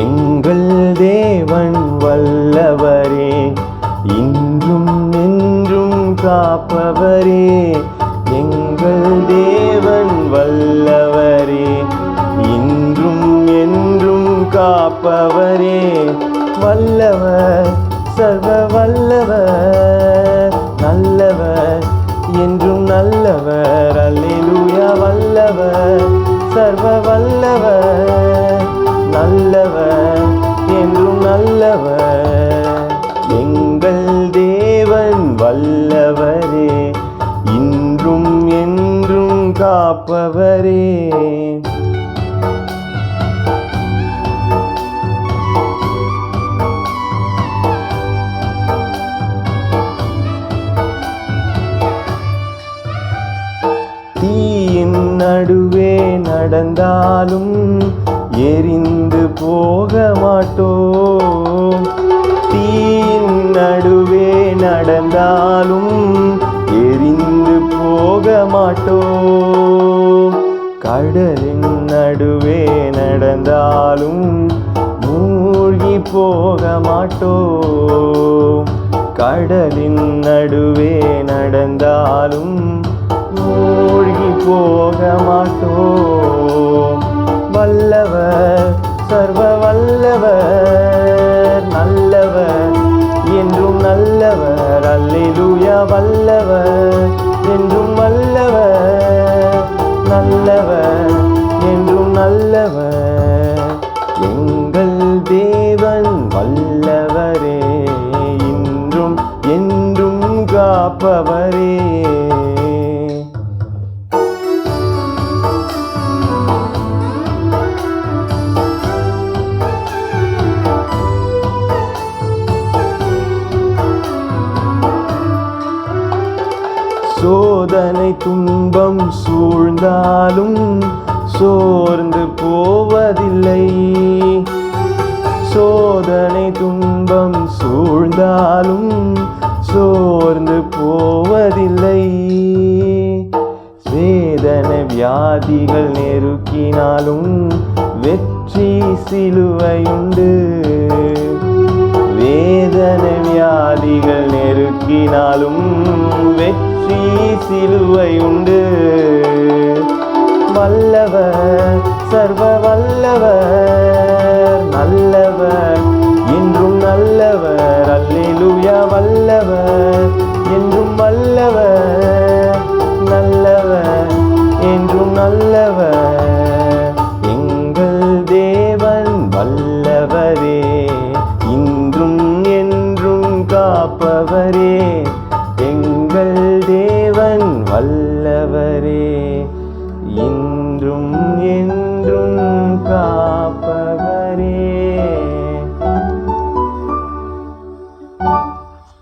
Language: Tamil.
எங்கள் தேவன் வல்லவரே இன்றும் நின்றும் காப்பவரே. எங்கள் தேவன் வல்லவரே இன்றும் என்றும் காப்பவரே. வல்லவர் சர்வ வல்லவர் நல்லவர் என்றும் நல்லவர். அல்லேலூயா வல்லவர் சர்வ வல்லவர். நல்லவர் என்றும் நல்லவர். எங்கள் தேவன் வல்லவரே இன்றும் என்றும் காப்பவரே. தீயின் நடுவே நடந்தாலும் எரிந்த போக மாட்டோம் தீன் நடுவே நடந்தாலும் எரிந்து போக மாட்டோம் கடலின் நடுவே நடந்தாலும் மூழ்கி போக மாட்டோம் கடலின் நடுவே நடந்தாலும் மூழ்கி போக மாட்டோம் வல்லவர் சர்வ வல்லவர் நல்லவர் என்றும் நல்லவர் அல்லேலூயா வல்லவர் என்றும் வல்லவர் நல்லவர் என்றும் நல்லவர். எங்கள் தேவன் வல்லவரே இன்றும் என்றும் காப்பவரே. சோதனை துன்பம் சூழ்ந்தாலும் சோர்ந்து போவதில்லை. சோதனை துன்பம் சூழ்ந்தாலும் சோர்ந்து போவதில்லை. வேதனை வியாதிகள் நெருக்கினாலும் வெற்றி சிலுவையுண்டு. வேதனை வியாதிகள் நெருக்கினாலும் வெற்றி சிலுவை உண்டு. வல்லவர் சர்வ வல்லவர் நல்லவர் என்றும் நல்லவர் அல்லேலூயா வல்லவர் என்றும் வல்லவர் நல்லவர் என்றும் நல்லவர். எங்கள் தேவன் வல்ல